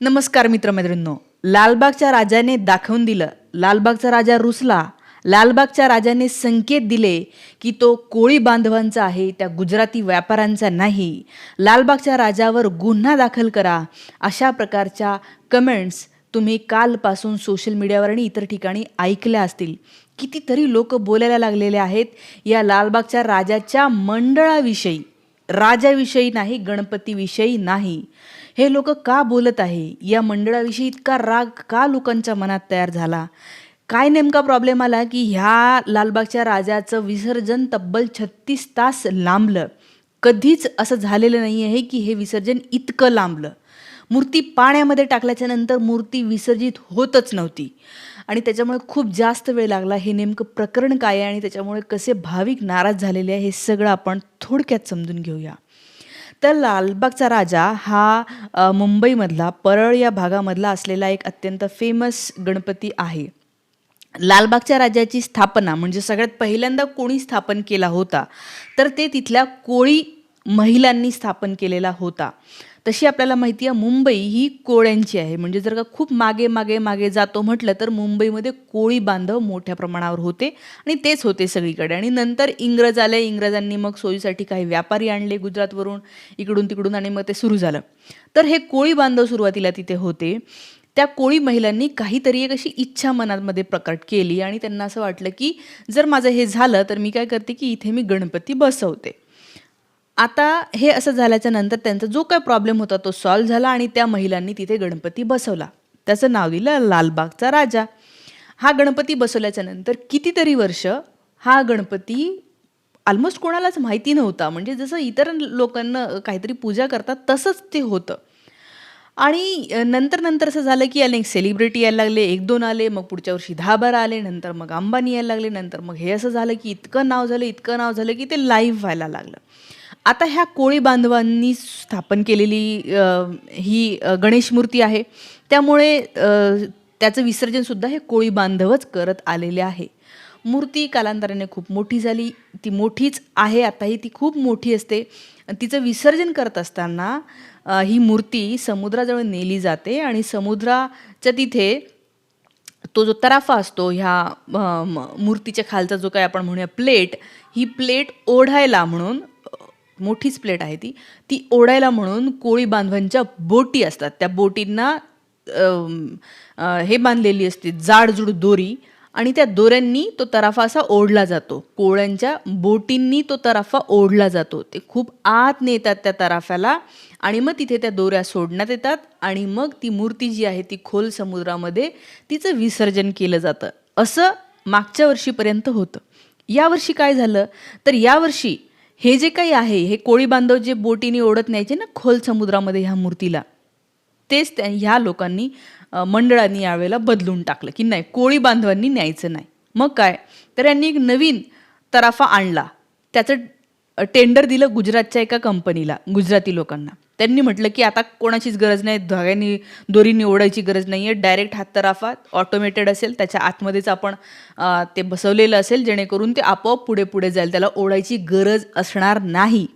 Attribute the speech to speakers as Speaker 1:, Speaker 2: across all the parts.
Speaker 1: नमस्कार मित्रमैत्रिणींनो. लालबागच्या राजाने दाखवून दिलं लालबागचा राजा रुसला. लालबागच्या राजाने संकेत दिले की तो कोळी बांधवांचा आहे त्या गुजराती व्यापाऱ्यांचा नाही. लालबागच्या राजावर गुन्हा दाखल करा अशा प्रकारच्या कमेंट्स तुम्ही कालपासून सोशल मीडियावर आणि इतर ठिकाणी ऐकल्या असतील. कितीतरी लोक बोलायला लागलेले आहेत या लालबागच्या राजाच्या मंडळाविषयी. राजाविषयी नाही गणपतीविषयी नाही. हे लोक का बोलत आहे? या मंडळाविषयी इतका राग का लोकांच्या मनात तयार झाला? काय नेमका प्रॉब्लेम आला की ह्या लालबागच्या राजाचं विसर्जन तब्बल छत्तीस तास लांबलं. कधीच असं झालेलं नाही आहे की हे विसर्जन इतकं लांबलं. मूर्ती पाण्यामध्ये टाकल्याच्या नंतर मूर्ती विसर्जित होतच नव्हती. आणि त्याच्यामुळे खूप जास्त वेळ लागला. हे नेमकं प्रकरण काय आहे आणि त्याच्यामुळे कसे भाविक नाराज झालेले आहे हे सगळं आपण थोडक्यात समजून घेऊया. तर लालबागचा राजा हा मुंबईमधला परळ या भागामधला असलेला एक अत्यंत फेमस गणपती आहे. लालबागच्या राजाची स्थापना म्हणजे सगळ्यात पहिल्यांदा कोणी स्थापन केला होता तर ते तिथल्या कोळी महिलांनी स्थापन केलेला होता. तशी आपल्याला माहिती आहे मुंबई ही कोळ्यांची आहे. म्हणजे जर का खूप मागे मागे मागे जातो म्हटलं तर मुंबईमध्ये कोळी बांधव मोठ्या प्रमाणावर होते आणि तेच होते सगळीकडे. आणि नंतर इंग्रज आले इंग्रजांनी मग सोयीसाठी काही व्यापारी आणले गुजरातवरून इकडून तिकडून आणि मग ते सुरू झालं. तर हे कोळी बांधव सुरुवातीला तिथे होते. त्या कोळी महिलांनी काहीतरी एक अशी इच्छा मनामध्ये प्रकट केली आणि त्यांना असं वाटलं की जर माझं हे झालं तर मी काय करते की इथे मी गणपती बसवते. आता हे असं झाल्याच्यानंतर त्यांचा जो काय प्रॉब्लेम होता तो सॉल्व्ह झाला आणि त्या महिलांनी तिथे गणपती बसवला. त्याचं नाव दिलं लालबागचा राजा. हा गणपती बसवल्याच्या नंतर कितीतरी वर्ष हा गणपती ऑलमोस्ट कोणालाच माहिती नव्हता. म्हणजे जसं इतर लोकांना काहीतरी पूजा करतात तसंच ते होतं. आणि नंतर नंतर असं झालं की अनेक सेलिब्रिटी यायला लागले एक दोन आले मग पुढच्या वर्षी दहा बारा आले नंतर मग अंबानी यायला लागले नंतर मग हे असं झालं की इतकं नाव झालं इतकं नाव झालं की ते लाईव्ह व्हायला लागलं. आता ह्या कोळी बांधवांनी स्थापन केलेली ही गणेश मूर्ती आहे. त्यामुळे त्याचं विसर्जनसुद्धा हे कोळी बांधवच करत आलेले आहे. मूर्ती कालांतराने खूप मोठी झाली. ती मोठीच आहे आताही ती खूप मोठी असते. तिचं विसर्जन करत असताना ही मूर्ती समुद्राजवळ नेली जाते आणि समुद्राच्या तिथे तो जो तराफा असतो ह्या म- मूर्तीच्या खालचा जो काय आपण म्हणूया प्लेट ही प्लेट ओढायला म्हणून मोठीच प्लेट आहे ती. ती ओढायला म्हणून कोळी बांधवांच्या बोटी असतात. त्या बोटींना हे बांधलेली असते जाडजूड दोरी आणि त्या दोऱ्यांनी तो तराफा असा ओढला जातो. कोळ्यांच्या बोटींनी तो तराफा ओढला जातो. ते खूप आत नेतात त्या तराफ्याला आणि मग तिथे त्या दोऱ्या सोडण्यात येतात आणि मग ती मूर्ती जी आहे ती खोल समुद्रामध्ये तिचं विसर्जन केलं जातं. असं मागच्या वर्षीपर्यंत होतं. यावर्षी काय झालं? तर यावर्षी हे जे काही आहे हे कोळी बांधव जे बोटीने ओढत न्यायचे ना खोल समुद्रामध्ये ह्या मूर्तीला तेच त्या ह्या लोकांनी मंडळांनी यावेळेला बदलून टाकलं की नाही कोळी बांधवांनी न्यायचं नाही. मग काय? तर यांनी एक नवीन तराफा आणला. त्याचं टेंडर दिलं गुजरातच्या एका कंपनीला गुजराती लोकांना. त्यांनी म्हटलं की आता कोणाचीच गरज नाही धाग्यानी दोरी ओढायची गरज नाही आहे डायरेक्ट हात तराफा ऑटोमेटेड असेल त्याच्या आतमध्येच आपण ते बसवलेलं असेल जेणेकरून ते आपोआप पुढे पुढे जाईल. त्याला ओढायची गरज असणार नाही.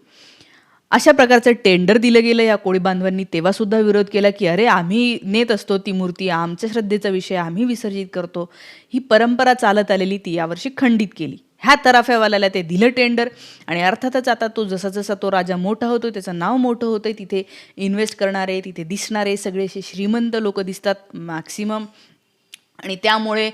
Speaker 1: अशा प्रकारचं टेंडर दिलं गेलं या कोळी बांधवांनी. तेव्हासुद्धा विरोध केला की अरे आम्ही नेत असतो ती मूर्ती आमच्या श्रद्धेचा विषय आम्ही विसर्जित करतो. ही परंपरा चालत आलेली ती यावर्षी खंडित केली. ह्या तराफ्यावाल्याला ते दिलं टेंडर आणि अर्थातच आता तो जसा जसा तो राजा मोठा होतो त्याचं नाव मोठं होतं तिथे इन्व्हेस्ट करणारे तिथे दिसणारे सगळे असे श्रीमंत लोक दिसतात मॅक्सिमम आणि त्यामुळे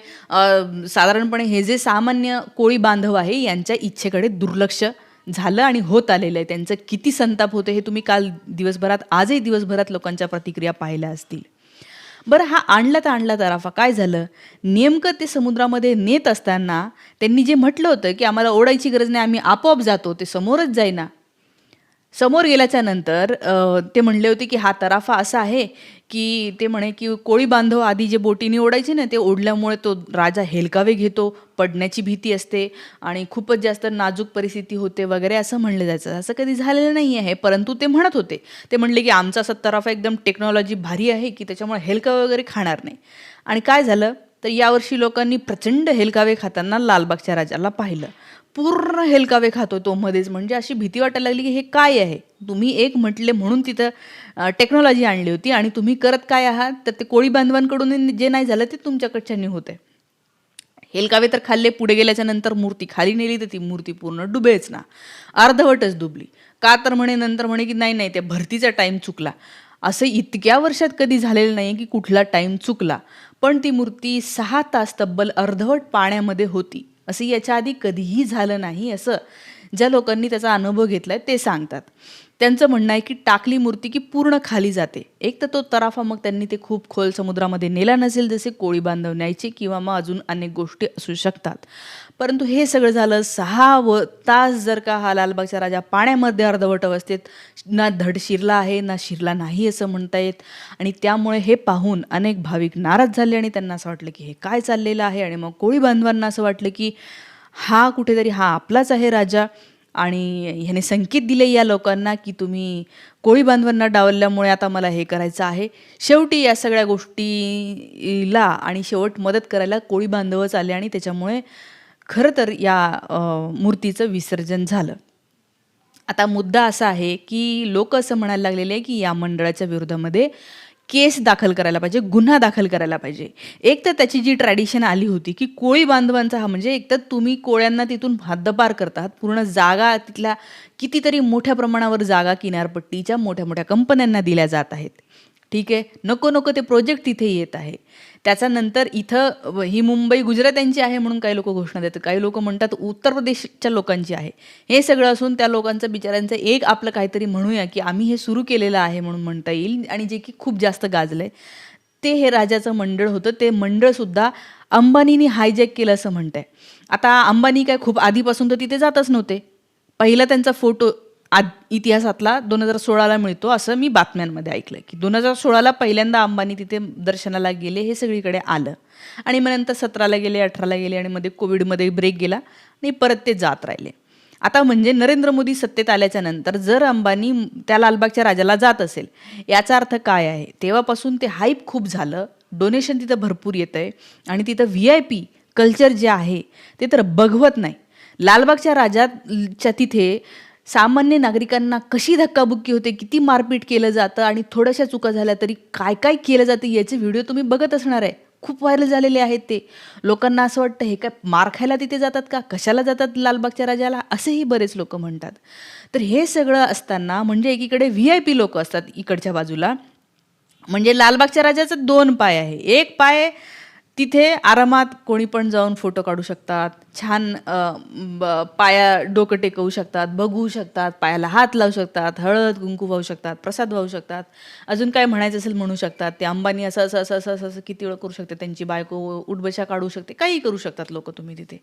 Speaker 1: साधारणपणे हे जे सामान्य कोळी बांधव आहे यांच्या इच्छेकडे दुर्लक्ष झालं आणि होत आलेलं आहे. त्यांचं किती संताप होते हे तुम्ही काल दिवसभरात आजही दिवसभरात लोकांच्या प्रतिक्रिया पाहिल्या असतील. बरं हा आणला तर आणला तराफा काय झालं? नेमकं ते समुद्रामध्ये नेत असताना त्यांनी जे म्हटलं होतं की आम्हाला ओढायची गरज नाही आम्ही आपोआप जातो ते समोरच जाईना. समोर गेल्याच्यानंतर ते म्हणले होते की हा तराफा असा आहे की ते म्हणे की कोळी बांधव आधी जे बोटीने ओढायचे ना ते ओढल्यामुळे तो राजा हेलकावे घेतो पडण्याची भीती असते आणि खूपच जास्त नाजूक परिस्थिती होते वगैरे असं म्हणलं जायचं. असं कधी झालेलं नाही आहे परंतु ते म्हणत होते. ते म्हणले की आमचा असा तराफा एकदम टेक्नॉलॉजी भारी आहे की त्याच्यामुळे हेलकावे वगैरे खाणार नाही. आणि काय झालं? तर यावर्षी लोकांनी प्रचंड हेलकावे खाताना लालबागच्या राजाला पाहिलं. पूर्ण हेलकावे खातो तो मध्येच. म्हणजे अशी भीती वाटायला लागली की हे काय आहे? तुम्ही एक म्हटले म्हणून तिथं टेक्नॉलॉजी आणली होती आणि तुम्ही करत काय आहात? तर ते कोळी बांधवांकडून जे नाही झालं ते तुमच्याकडच्यानी होते हेलकावे तर खाल्ले पुढे गेल्याच्यानंतर मूर्ती खाली नेली तर ती मूर्ती पूर्ण डुबेच ना. अर्धवटच डुबली. का तर म्हणे नंतर म्हणे की नाही नाही त्या भरतीचा टाईम चुकला. असं इतक्या वर्षात कधी झालेलं नाही की कुठला टाईम चुकला. पण ती मूर्ती सहा तास तब्बल अर्धवट पाण्यामध्ये होती. असं याच्या आधी कधीही झालं नाही असं ज्या लोकांनी त्याचा अनुभव घेतलाय ते सांगतात. त्यांचं म्हणणं आहे की टाकली मूर्ती की पूर्ण खाली जाते. एक तर तो तराफा मग त्यांनी ते खूप खोल समुद्रामध्ये नेला नसेल जसे कोळी बांधव न्यायचे किंवा मग अजून अनेक गोष्टी असू शकतात. परंतु हे सगळं झालं सहा व तास जर का हा लालबागचा राजा पाण्यामध्ये अर्धवट अवस्थेत ना धड शिरला आहे ना शिरला नाही असं म्हणता येत. आणि त्यामुळे हे पाहून अनेक भाविक नाराज झाले आणि त्यांना असं वाटलं की हे काय चाललेलं आहे आणि मग कोळी बांधवांना असं वाटलं की हा कुठेतरी हा आपलाच आहे राजा. आणि ह्याने संकेत दिले या लोकांना की तुम्ही कोळी बांधवांना डावलल्यामुळे आता मला हे करायचं आहे. शेवटी या सगळ्या गोष्टीला आणि शेवट मदत करायला कोळी बांधवच आले आणि त्याच्यामुळे खरं तर या मूर्तीचं विसर्जन झालं. आता मुद्दा असा आहे की लोक असं म्हणायला लागलेले आहे की या मंडळाच्या विरोधामध्ये केस दाखल करायला पाहिजे गुन्हा दाखल करायला पाहिजे. एक तर त्याची जी ट्रॅडिशन आली होती की कोळी बांधवांचा हा म्हणजे एक तर तुम्ही कोळ्यांना तिथून हद्दपार करतात पूर्ण जागा तिथल्या कितीतरी मोठ्या प्रमाणावर जागा किनारपट्टीच्या मोठ्या मोठ्या कंपन्यांना दिल्या जात आहेत. ठीक आहे? नको नको ते प्रोजेक्ट तिथे येत आहे. त्याच्यानंतर इथं ही मुंबई गुजरात्यांची आहे म्हणून काही लोक घोषणा देतात. काही लोक म्हणतात उत्तर प्रदेशच्या लोकांची आहे. हे सगळं असून त्या लोकांचं बिचाऱ्यांचं एक आपलं काहीतरी म्हणूया की आम्ही हे सुरू केलेलं आहे म्हणून म्हणता येईल आणि जे की खूप जास्त गाजलं आहे ते हे राजाचं मंडळ होतं. ते मंडळसुद्धा अंबानीनी हायजॅक केलं असं म्हणत आहे आता अंबानी काय खूप आधीपासून तर तिथे जातच नव्हते. पहिला त्यांचा फोटो आद इतिहासातला दोन हजार सोळाला मिळतो असं मी बातम्यांमध्ये ऐकलं की दोन हजार सोळाला पहिल्यांदा अंबानी तिथे दर्शनाला गेले हे सगळीकडे आलं. आणि मग नंतर सतराला गेले अठराला गेले आणि मध्ये कोविडमध्ये ब्रेक गेला आणि परत ते जात राहिले. आता म्हणजे नरेंद्र मोदी सत्तेत आल्याच्यानंतर जर अंबानी त्या लालबागच्या राजाला जात असेल याचा अर्थ काय आहे? तेव्हापासून ते हाईप खूप झालं डोनेशन तिथं भरपूर येतं आहे आणि तिथं व्ही आय पी कल्चर जे आहे ते तर बघवत नाही. लालबागच्या राजाच्या तिथे सामान्य नागरिकांना कशी धक्काबुक्की होते किती मारपीट केलं जातं आणि थोड्याशा चुका झाल्या तरी काय काय केलं जातं याचे व्हिडिओ तुम्ही बघत असणार आहे. खूप व्हायरल झालेले आहेत ते. लोकांना असं वाटतं हे काय मार खायला तिथे जातात का? कशाला जातात लालबागच्या राजाला? असेही बरेच लोक म्हणतात. तर हे सगळं असताना म्हणजे एकीकडे व्ही आय पी लोक असतात इकडच्या बाजूला. म्हणजे लालबागच्या राजाचा दोन पाय आहे. एक पाय तिथे आरामात कोणी पण जाऊन फोटो काढू शकतात. छान ब- पाया डोकं टेकवू शकतात बघू शकतात पायाला हात लावू शकतात हळद कुंकू वाहू शकतात प्रसाद वाहू शकतात. अजून काय म्हणायचं असेल म्हणू शकतात. ते अंबानी असं असं असं असं असं असं किती वेळ करू शकते त्यांची बायको उठबशा काढू शकते. काही करू शकतात लोक तुम्ही तिथे.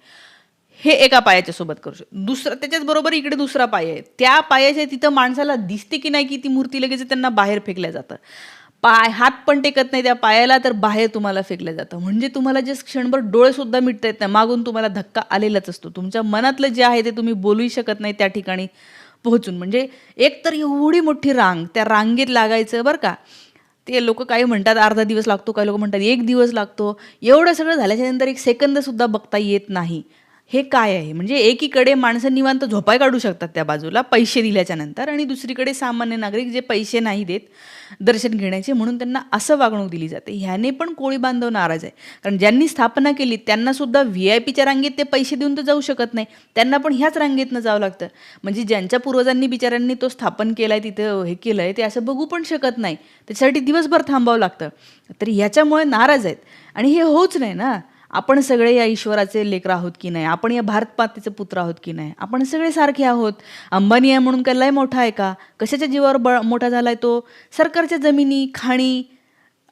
Speaker 1: हे एका पायाच्या सोबत करू शकतो दुसरं त्याच्याच बरोबर इकडे दुसरा पाय आहे. त्या पायाच्या तिथं माणसाला दिसते की नाही की ती मूर्ती लगेच त्यांना बाहेर फेकल्या जातं. पाय हात पण टेकत नाही त्या पायाला तर बाहेर तुम्हाला फेकलं जातं. म्हणजे तुम्हाला जे क्षणभर डोळेसुद्धा मिटता येत नाही मागून तुम्हाला धक्का आलेलाच असतो. तुमच्या मनातलं जे आहे ते तुम्ही बोलूही शकत नाही त्या ठिकाणी पोहोचून. म्हणजे एक तर एवढी मोठी रांग त्या रांगेत लागायचं बरं का. ते लोक काही म्हणतात अर्धा दिवस लागतो काही लोक म्हणतात एक दिवस लागतो. एवढं सगळं झाल्याच्यानंतर एक सेकंदसुद्धा बघता येत नाही. हे काय आहे? म्हणजे एकीकडे माणसं निवांत झोपाय काढू शकतात त्या बाजूला पैसे दिल्याच्या नंतर आणि दुसरीकडे सामान्य नागरिक जे पैसे नाही देत दर्शन घेण्याचे म्हणून त्यांना असं वागणूक दिली जाते. ह्याने पण कोळी बांधव नाराज आहे. कारण ज्यांनी स्थापना केली त्यांना सुद्धा व्ही आय पीच्या रांगेत ते पैसे देऊन तर जाऊ शकत नाही. त्यांना पण ह्याच रांगेतनं जावं लागतं. म्हणजे ज्यांच्या पूर्वजांनी बिचाऱ्यांनी तो स्थापन केलाय तिथं हे केलंय ते असं बघू पण शकत नाही. त्याच्यासाठी दिवसभर थांबावं लागतं. तर ह्याच्यामुळे नाराज आहेत. आणि हे होऊच नाही ना. आपण सगळे या ईश्वराचे लेकर आहोत की नाही? आपण या भारत मातेचे पुत्र आहोत की नाही? आपण सगळे सारखे आहोत. अंबानी आहे म्हणून काय लय मोठा आहे का? कशाच्या जीवावर ब मोठा झाला आहे तो? सरकारच्या जमिनी खाणी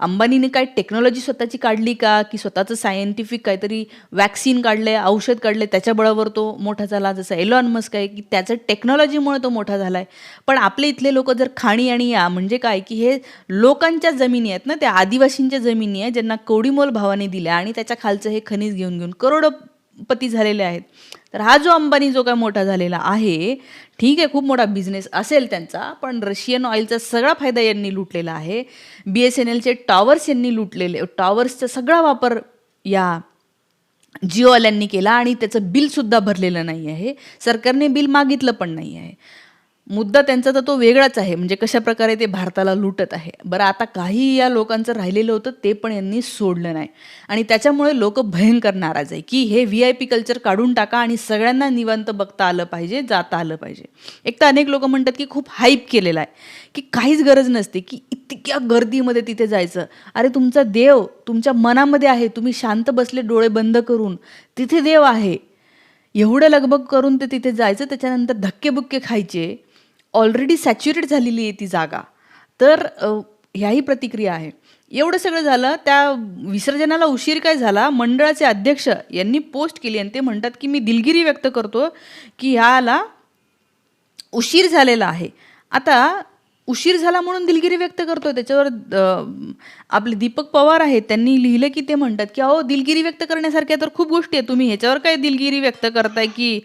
Speaker 1: अंबानीने काय टेक्नॉलॉजी स्वतःची काढली का? की स्वतःचं सायंटिफिक काहीतरी वॅक्सिन काढलंय औषध काढलंय त्याच्या बळावर तो मोठा झाला. जसं एलॉन मस्क आहे की त्याचं टेक्नॉलॉजीमुळे तो मोठा झालाय. पण आपले इथले लोक जर खाणी आणि या म्हणजे काय की हे लोकांच्या जमिनी आहेत ना त्या आदिवासींच्या जमिनी आहेत ज्यांना कवडीमोल भावाने दिल्या आणि त्याच्या खालचं हे खनिज घेऊन घेऊन पती झालेले आहेत. तर हा जो अंबानी जो काय मोठा झालेला आहे ठीक आहे खूप मोठा बिझनेस असेल त्यांचा पण रशियन ऑइलचा सगळा फायदा यांनी लुटलेला आहे. बी एस एन एलचे टॉवर्स यांनी लुटलेले टॉवर्सचा सगळा वापर या जिओवाल्यांनी केला आणि त्याचं बिलसुद्धा भरलेलं नाही आहे. सरकारने बिल मागितलं पण नाही आहे. मुद्दा त्यांचा तर तो वेगळाच आहे. म्हणजे कशा प्रकारे ते भारताला लुटत आहे. बरं आता काही या लोकांचं राहिलेलं होतं ते पण यांनी सोडलं नाही. आणि त्याच्यामुळे लोक भयंकर नाराज आहे की हे व्ही आय पी कल्चर काढून टाका आणि सगळ्यांना निवांत बघता आलं पाहिजे जाता आलं पाहिजे. एक तर अनेक लोक म्हणतात की खूप हाईप केलेला आहे. की काहीच गरज नसते की इतक्या गर्दीमध्ये तिथे जायचं. अरे तुमचा देव तुमच्या मनामध्ये आहे. तुम्ही शांत बसले डोळे बंद करून. तिथे देव आहे. एवढं लगबग करून ते तिथे जायचं त्याच्यानंतर धक्केबुक्के खायचे. ऑलरेडी सॅच्युरेट झालेली आहे ती जागा. तर ह्याही प्रतिक्रिया आहे. एवढं सगळं झालं त्या विसर्जनाला उशीर काय झाला मंडळाचे अध्यक्ष यांनी पोस्ट केली आणि ते म्हणतात की मी दिलगिरी व्यक्त करतो की ह्याला उशीर झालेला आहे. आता उशीर झाला म्हणून दिलगिरी व्यक्त करतोय त्याच्यावर आपले दीपक पवार आहेत त्यांनी लिहिलं की ते म्हणतात की अहो दिलगिरी व्यक्त करण्यासारख्या तर खूप गोष्टी आहेत तुम्ही ह्याच्यावर काय दिलगिरी व्यक्त करताय की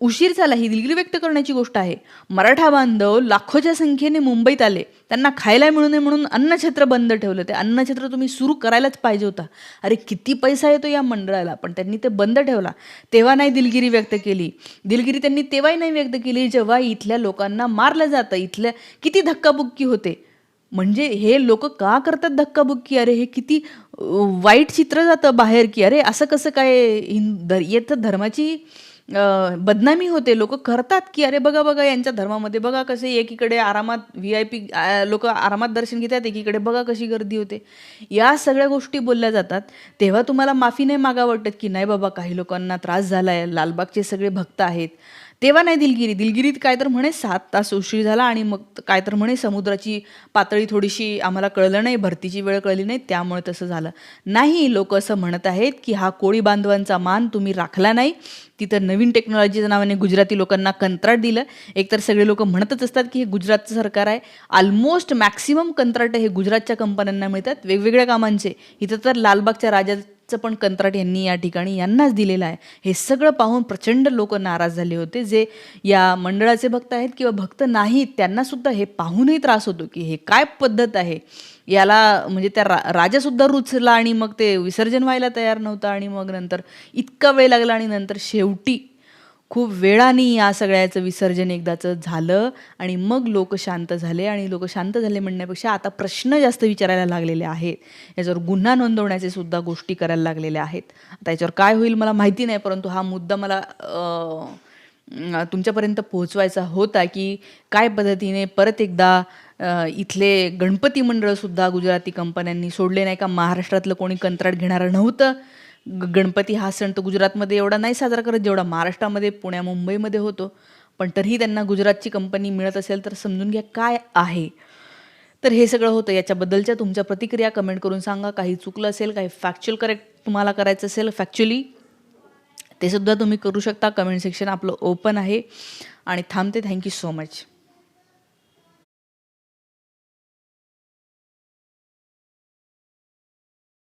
Speaker 1: उशीर झाला ही दिलगिरी व्यक्त करण्याची गोष्ट आहे. मराठा बांधव लाखोच्या संख्येने मुंबईत आले. त्यांना खायला मिळू नये म्हणून अन्नछत्र बंद ठेवलं. ते अन्नछत्र तुम्ही सुरू करायलाच पाहिजे होता. अरे किती पैसा येतो या मंडळाला? पण त्यांनी ते बंद ठेवला. तेव्हा नाही दिलगिरी व्यक्त केली. दिलगिरी त्यांनी तेव्हाही नाही व्यक्त केली जेव्हा इथल्या लोकांना मारलं जातं. इथल्या किती धक्काबुक्की होते. म्हणजे हे लोक का करतात धक्काबुक्की? अरे हे किती वाईट चित्र जातं बाहेर की अरे असं कसं काय हिंद येतं धर्माची बदनामी होते. लोक करतात की अरे बघा बघा यांच्या धर्मामध्ये बघा कसे एकीकडे आरामात व्ही आय पी लोक आरामात दर्शन घेतात एकीकडे बघा कशी गर्दी होते. या सगळ्या गोष्टी बोलल्या जातात. तेव्हा तुम्हाला माफी नाही मागा वाटत की नाही बाबा काही लोकांना त्रास झाला आहे लालबागचे सगळे भक्त आहेत. तेव्हा नाही दिलगिरी. दिलगिरीत काय तर म्हणे सात तास उशीर झाला आणि मग काय तर म्हणे समुद्राची पातळी थोडीशी आम्हाला कळलं नाही भरतीची वेळ कळली नाही त्यामुळे तसं झालं. नाही लोक असं म्हणत आहेत की हा कोळी बांधवांचा मान तुम्ही राखला नाही. तिथं नवीन टेक्नॉलॉजीच्या नावाने गुजराती लोकांना कंत्राट दिलं. एकतर सगळे लोक म्हणतच असतात की हे गुजरातचं सरकार आहे. ऑलमोस्ट मॅक्सिमम कंत्राट हे गुजरातच्या कंपन्यांना मिळतात वेगवेगळ्या कामांचे. इथं तर लालबागच्या राजा च पण कंत्राट यांनी या ठिकाणी यांनाच दिलेलं आहे. हे सगळं पाहून प्रचंड लोक नाराज झाले होते. जे या मंडळाचे भक्त आहेत किंवा भक्त नाहीत त्यांनासुद्धा हे पाहूनही त्रास होतो की हे काय पद्धत आहे? याला म्हणजे त्या रा राजासुद्धा रुचला आणि मग ते विसर्जन व्हायला तयार नव्हतं आणि मग नंतर इतका वेळ लागला आणि नंतर शेवटी खूप वेळाने या सगळ्याचं विसर्जन एकदाचं झालं आणि मग लोक शांत झाले आणि लोक शांत झाले म्हणण्यापेक्षा आता प्रश्न जास्त विचारायला लागलेले आहेत. याच्यावर गुन्हा नोंदवण्याचे सुद्धा गोष्टी करायला लागलेल्या आहेत. आता याच्यावर काय होईल मला माहिती नाही परंतु हा मुद्दा मला तुमच्यापर्यंत पोहोचवायचा होता की काय पद्धतीने परत एकदा इथले गणपती मंडळसुद्धा गुजराती कंपन्यांनी सोडले नाही का? महाराष्ट्रातलं कोणी कंत्राट घेणारं नव्हतं. गणपती हा सण तर गुजरातमध्ये एवढा नाही साजरा करत जेवढा महाराष्ट्रामध्ये पुण्या मुंबईमध्ये होतो. पण तरीही त्यांना गुजरातची कंपनी मिळत असेल तर समजून घ्या काय आहे. तर हे सगळं होतं. याच्याबद्दलच्या तुमच्या प्रतिक्रिया कमेंट करून सांगा. काही चुकलं असेल काही फॅक्च्युअल करेक्ट तुम्हाला करायचं असेल फॅक्च्युअली ते सुद्धा तुम्ही करू शकता. कमेंट सेक्शन आपलं ओपन आहे. आणि थांबते. Thank you so much